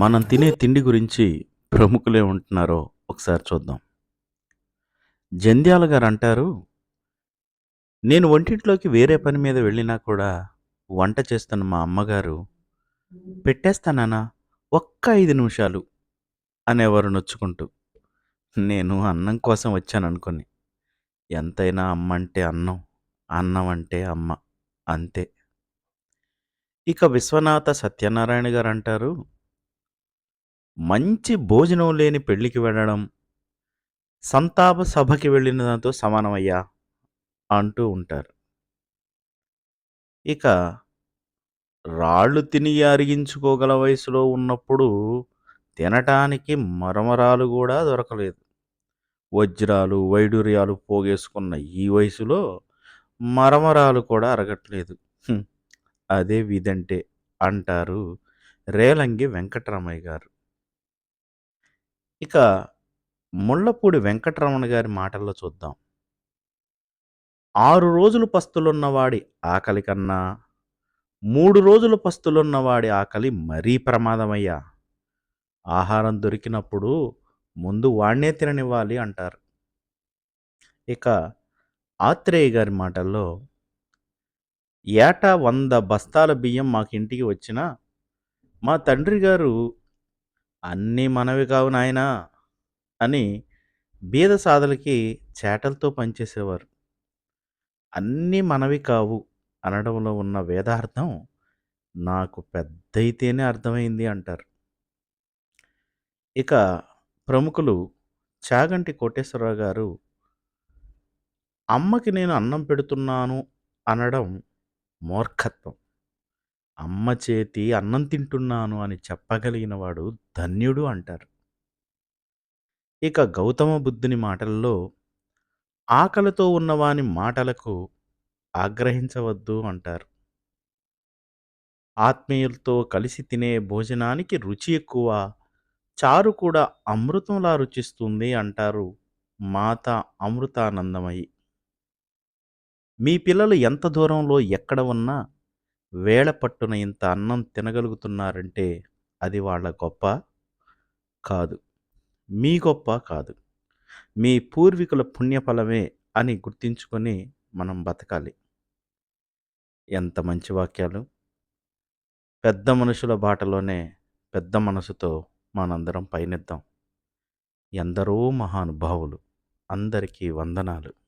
మనం తినే తిండి గురించి ప్రముఖులే ఉంటున్నారో ఒకసారి చూద్దాం. జంధ్యాల గారంటారు, "నేను వంటింట్లోకి వేరే పని మీద వెళ్ళినా కూడా వంట చేస్తున్న మా అమ్మగారు, పెట్టేస్తానన్నా ఒక్క ఐదు నిమిషాలు' అనేవారు నొచ్చుకుంటూ. నేను అన్నం కోసం వచ్చాననుకోని. ఎంతైనా అమ్మ అంటే అన్నం, అన్నం అంటే అమ్మ అంతే. ఇక విశ్వనాథ సత్యనారాయణ గారు అంటారు "మంచి భోజనం లేని పెళ్ళికి వెళ్ళడం, సంతాప సభకి వెళ్ళిన దాంతో సమానమయ్యా" అంటూ ఉంటారు. ఇక రాళ్ళు తిని అరిగించుకోగల వయసులో ఉన్నప్పుడు తినటానికి మరమరాలు కూడా దొరకలేదు. వజ్రాలు, వైడూర్యాలు పోగేసుకున్న ఈ వయసులో మరమరాలు కూడా అరగట్లేదు. అదే విధంటే అంటారు రేలంగి వెంకటరమయ్య గారు. ఇక ముళ్ళపూడి వెంకటరమణ గారి మాటల్లో చూద్దాం. "ఆరు రోజులు పస్తులున్నవాడి ఆకలి కన్నా, మూడు రోజులు పస్తులున్నవాడి ఆకలి మరీ ప్రమాదమయ్యా. ఆహారం దొరికినప్పుడు ముందు వాణ్ణే తిననివ్వాలి" అంటారు. ఇక ఆత్రేయ గారి మాటల్లో, "ఏటా వంద బస్తాల బియ్యం మాకింటికి వచ్చినా, మా తండ్రి గారు 'అన్నీ మనవి కావు నాయనా' అని బీద సాధలకి చేటలతో పనిచేసేవారు అన్నీ మనవి కావు అనడంలో ఉన్న వేదార్థం నాకు పెద్దయితేనే అర్థమైంది" అంటారు. ఇక ప్రముఖులు చాగంటి కోటేశ్వరరావు గారు, "అమ్మకి నేను అన్నం పెడుతున్నాను అనడం మూర్ఖత్వం. అమ్మ చేతి అన్నం తింటున్నాను అని చెప్పగలిగినవాడు ధన్యుడు" అంటారు. ఇక గౌతమ బుద్ధుని మాటల్లో, "ఆకలితో ఉన్నవాని మాటలకు ఆగ్రహించవద్దు" అంటారు. "ఆత్మీయులతో కలిసి తినే భోజనానికి రుచి ఎక్కువ, చారు కూడా అమృతంలా రుచిస్తుంది" అంటారు మాత అమృతానందమయ్యి మీ పిల్లలు ఎంత దూరంలో ఎక్కడ ఉన్నా వేళ పట్టున ఇంత అన్నం తినగలుగుతున్నారంటే అది వాళ్ళ గొప్ప కాదు. మీ గొప్ప కాదు. మీ పూర్వీకుల పుణ్యఫలమే అని గుర్తించుకొని మనం బతకాలి. ఎంత మంచి వాక్యాలు. పెద్ద మనుషుల బాటలోనే పెద్ద మనసుతో మనందరం పయనిద్దాం. ఎందరో మహానుభావులు. అందరికీ వందనాలు.